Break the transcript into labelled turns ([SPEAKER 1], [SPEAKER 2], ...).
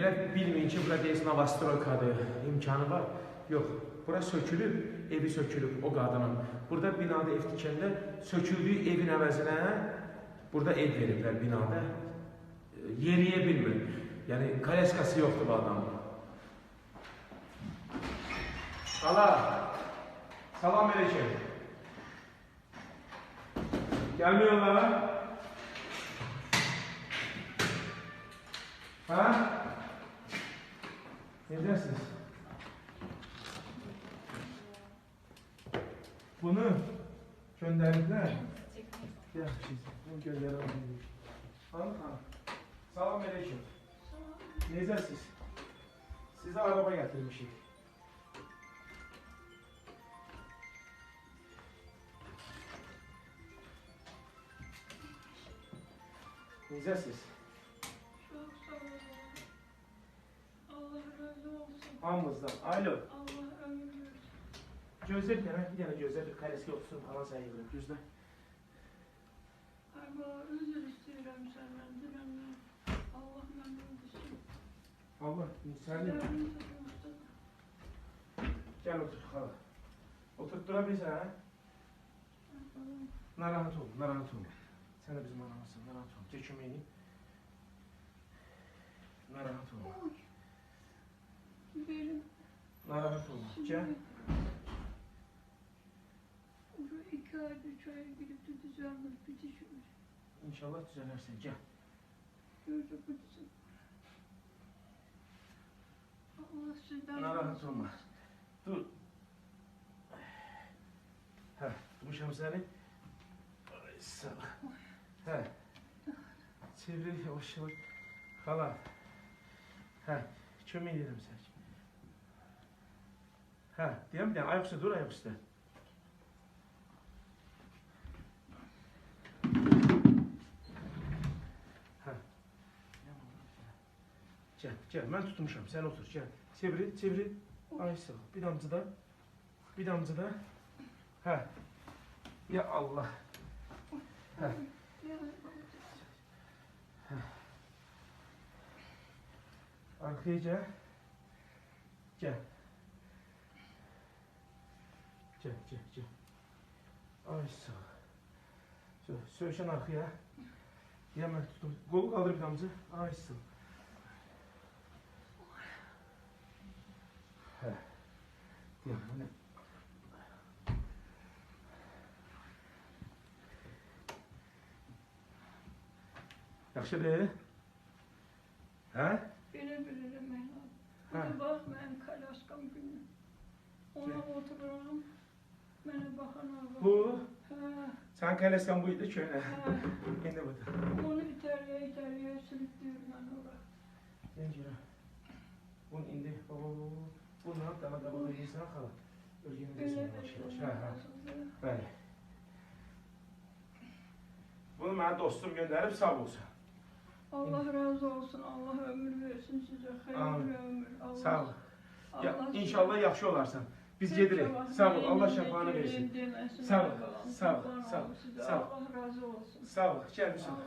[SPEAKER 1] Elə bilməyin ki, bura deyəsən avastrokadır, imkanı var. Yox, bura sökülüb, evi sökülüb o qadının. Burada binada ev tikəndə söküldüyü evin əvəzinə burada ev veriblər binada. Yeriyə bilmir. Yəni kaleskası yoxdur bu adamın. Hala, salam aleyküm. Gelmiyorlar. Ha? Ne dersiniz? Bunu gönderdiler. Gel, şey, bunu gönderelim. Hanım hanım. Salam aleyküm. Ne dersiniz? Size araba getirmişim. Ne dersiniz? Hamımızdan. Alo. Gözler bir tane, bir tane gözler bir kareski otursun falan sayılır. Gözler.
[SPEAKER 2] Ama özür istiyorum senden. Allah memnun olsun.
[SPEAKER 1] Allah,
[SPEAKER 2] takımızda
[SPEAKER 1] Gel otur hala. Oturtturabilirsin ha. Narahat olma, narahat olma. Sen de bizim anamızsın, narahat olma. Çek kömeğini. Narahat olma.
[SPEAKER 2] Oy.
[SPEAKER 1] Narahat
[SPEAKER 2] şimdi
[SPEAKER 1] Gel.
[SPEAKER 2] bu iki ay, üç aya gidip de düzelmez bitişmiş.
[SPEAKER 1] İnşallah düzelersin. Gel.
[SPEAKER 2] Bu düzen. Allah sizden
[SPEAKER 1] olma.
[SPEAKER 2] olsun.
[SPEAKER 1] Dur. Heh, tutmuşam seni. Ay, sağ. Heh. Çevir yavaş yavaş. Hala. Heh, kömeği yedim sen. Heh, diyelim diyelim. Ayaküstü dur ayaküstü. Heh. Gel, gel. Ben tutmuşam. Sen otur. Gel. Çevir, çevir. Ay ol. Bir damcı da. Bir damcı da. Ha. Ya Allah. Heh.
[SPEAKER 2] Ya,
[SPEAKER 1] Arkaya gel. Gel. Gel, gel, gel. Ay sağ. Sö söğüşen arkaya. Hemen tutun. Kolu kaldır bir damcı. Ay sağ. Heh. Gel, hani. Yaxşı değil. Ha?
[SPEAKER 2] Beni bilirim ben.
[SPEAKER 1] Ha.
[SPEAKER 2] Bana bakmayın kalaskam günü. Ona otururum. baxana.
[SPEAKER 1] Bu?
[SPEAKER 2] Hə.
[SPEAKER 1] Sənin tələsən bu idi
[SPEAKER 2] köhnə.
[SPEAKER 1] Hə. İndi budur.
[SPEAKER 2] Onu itəriyə, itəriyə sürüdür mən ora.
[SPEAKER 1] Necə? Bu indi, o, bu nə daha da bu insan xala. Örgənəcəksən. Hə,
[SPEAKER 2] hə.
[SPEAKER 1] Bəli. Bunu mənə dostum göndərib sağ olsun.
[SPEAKER 2] Allah razı olsun, Allah ömür versin sizə,
[SPEAKER 1] xeyir
[SPEAKER 2] ömür. Allah,
[SPEAKER 1] sağ ol.
[SPEAKER 2] Allah ya,
[SPEAKER 1] inşallah yaxşı olarsan. Biz gedirik. Sağ ol. Allah şəfanı versin. Sağ ol, sağ ol, sağ ol, sağ ol. Sağ ol. Sağ ol.